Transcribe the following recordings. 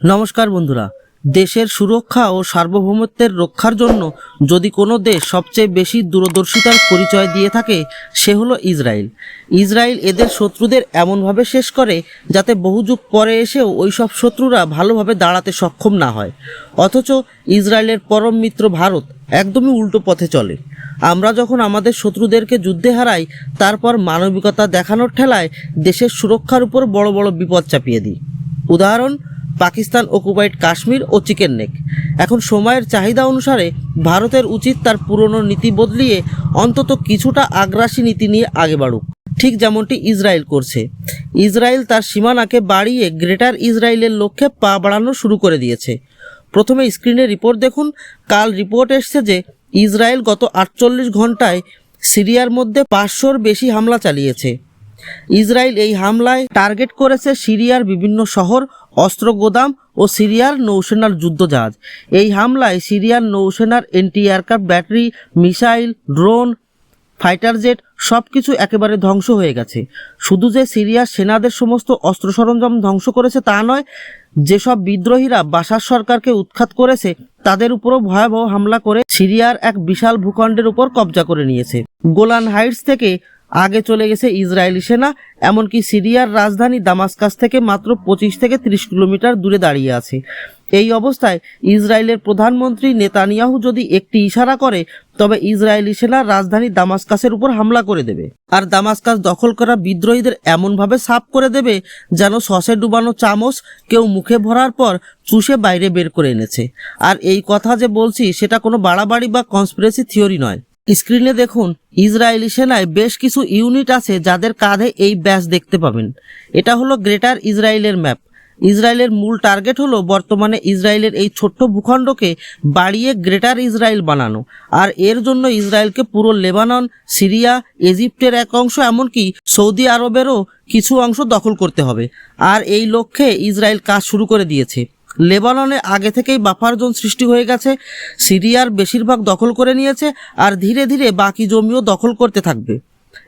নমস্কার বন্ধুরা, দেশের সুরক্ষা ও সার্বভৌমত্বের রক্ষার জন্য যদি কোনো দেশ সবচেয়ে বেশি দূরদর্শিতার পরিচয় দিয়ে থাকে, সে হলো ইসরায়েল। ইসরায়েল এদের শত্রুদের এমনভাবে শেষ করে যাতে বহু যুগ পরে এসেও ওই সব শত্রুরা ভালোভাবে দাঁড়াতে সক্ষম না হয়। অথচ ইসরায়েলের পরম মিত্র ভারত একদমই উল্টো পথে চলে। আমরা যখন আমাদের শত্রুদেরকে যুদ্ধে হারাই, তারপর মানবিকতা দেখানোর ঠেলায় দেশের সুরক্ষার উপর বড় বড় বিপদ চাপিয়ে দিই। উদাহরণ পাকিস্তান অকুপাইড কাশ্মীর ও চিকেন নেক। এখন সময়ের চাহিদা অনুসারে ভারতের উচিত তার পুরনো নীতি বদলিয়ে অন্তত কিছুটা আগ্রাসী নীতি নিয়ে আগে বাড়ুক। ঠিক যেমনটি ইসরায়েল করছে। ইসরায়েল তার সীমানাকে বাড়িয়ে গ্রেটার ইসরায়েলের লক্ষ্যে পা বাড়ানো শুরু করে দিয়েছে। প্রথমে স্ক্রিনে রিপোর্ট দেখুন, কাল রিপোর্ট এসছে যে ইসরায়েল গত আটচল্লিশ ঘন্টায় সিরিয়ার মধ্যে পাঁচশোর বেশি হামলা চালিয়েছে। ইসরায়েল এই হামলায় টার্গেট করেছে সিরিয়ার বিভিন্ন শহর, অস্ত্র গোদাম ও সিরিয়ার নৌসেনার যুদ্ধজাহাজ। এই হামলায় সিরিয়ার নৌসেনার anti aircraft battery, missile, drone, fighter jet সব কিছু একেবারে ধ্বংস হয়ে গেছে। শুধু যে সিরিয়ার সেনাদের সমস্ত অস্ত্র সরঞ্জাম ধ্বংস করেছে তা নয়, যেসব বিদ্রোহীরা বাসার সরকারকে উৎখাত করেছে, তাদের উপরও ভয়াবহ হামলা করে সিরিয়ার এক বিশাল ভূখণ্ডের উপর কবজা করে নিয়েছে। গোলান হাইটস থেকে আগে চলে গেছে ইসরায়েলি সেনা, এমনকি সিরিয়ার রাজধানী দামাসকাস থেকে মাত্র পঁচিশ থেকে তিরিশ কিলোমিটার দূরে দাঁড়িয়ে আছে। এই অবস্থায় ইসরায়েলের প্রধানমন্ত্রী নেতানিয়াহু যদি একটি ইশারা করে, তবে ইসরায়েলি সেনা রাজধানী দামাসকাসের উপর হামলা করে দেবে। আর দামাসকাস দখল করা বিদ্রোহীদের এমনভাবে সাফ করে দেবে যেন সসে ডুবানো চামচ কেউ মুখে ভরার পর চুষে বাইরে বের করে এনেছে। আর এই কথা যে বলছি, সেটা কোনো বাড়াবাড়ি বা কনস্পিরেসি থিওরি নয়। স্ক্রিনে দেখুন, ইসরায়েলি সেনায় বেশ কিছু ইউনিট আছে যাদের কাঁধে এই ব্যাস দেখতে পাবেন। এটা হলো গ্রেটার ইসরায়েলের ম্যাপ। ইসরায়েলের মূল টার্গেট হলো বর্তমানে ইসরায়েলের এই ছোট্ট ভূখণ্ডকে বাড়িয়ে গ্রেটার ইসরায়েল বানানো। আর এর জন্য ইসরায়েলকে পুরো লেবানন, সিরিয়া, ইজিপ্টের এক অংশ, এমনকি সৌদি আরবেরও কিছু অংশ দখল করতে হবে। আর এই লক্ষ্যে ইসরায়েল কাজ শুরু করে দিয়েছে। লেবাননে আগে থেকেই বাফার জোন সৃষ্টি হয়ে গেছে, সিরিয়ার বেশিরভাগ দখল করে নিয়েছে, আর ধীরে ধীরে বাকি জমিও দখল করতে থাকবে।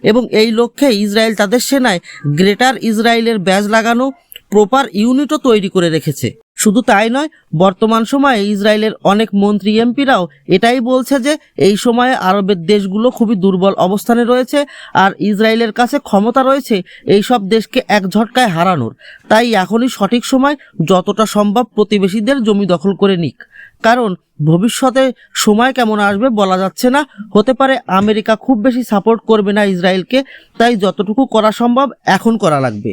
এবং এই লক্ষ্যে ইসরায়েল তাদের সেনায় গ্রেটার ইসরায়েলের ব্যাজ লাগানো, প্রপার ইউনিটও তৈরি করে রেখেছে। শুধু তাই নয়, বর্তমান সময়ে ইসরায়েলের অনেক মন্ত্রী এমপিরাও এটাই বলছে যে এই সময়ে আরবের দেশগুলো খুবই দুর্বল অবস্থানে রয়েছে আর ইসরায়েলের কাছে ক্ষমতা রয়েছে এই সব দেশকে এক ঝটকায় হারানোর। তাই এখনই সঠিক সময় যতটা সম্ভব প্রতিবেশীদের জমি দখল করে নিক। কারণ ভবিষ্যতে সময় কেমন আসবে বলা যাচ্ছে না। হতে পারে আমেরিকা খুব বেশি সাপোর্ট করবে না ইসরায়েলকে, তাই যতটুকু করা সম্ভব এখন করা লাগবে।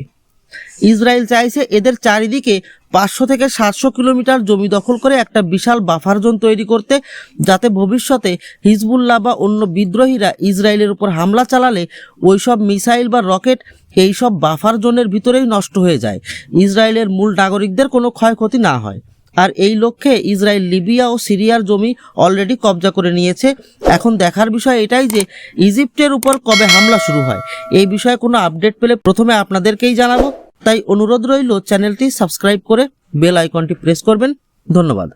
ইসরায়েল চাইছে এদের চারিদিকে পাঁচশো থেকে সাতশো কিলোমিটার জমি দখল করে একটা বিশাল বাফার জোন তৈরি করতে, যাতে ভবিষ্যতে হিজবুল্লাহ বা অন্য বিদ্রোহীরা ইসরায়েলের উপর হামলা চালালে ওই সব মিসাইল বা রকেট এই সব বাফার জোনের ভিতরেই নষ্ট হয়ে যায়। ইসরায়েলের মূল নাগরিকদের কোনো ক্ষয়ক্ষতি না হয়। আর এই লক্ষ্যে ইসরায়েল, লিবিয়া ও সিরিয়ার জমি অলরেডি কবজা করে নিয়েছে। এখন দেখার বিষয় এটাই যে ইজিপ্টের উপর কবে হামলা শুরু হয়। এই বিষয়ে কোনো আপডেট পেলে প্রথমে আপনাদেরকেই জানাব। তাই অনুরোধ রইল চ্যানেলটি সাবস্ক্রাইব করে বেল আইকনটি প্রেস করবেন। ধন্যবাদ।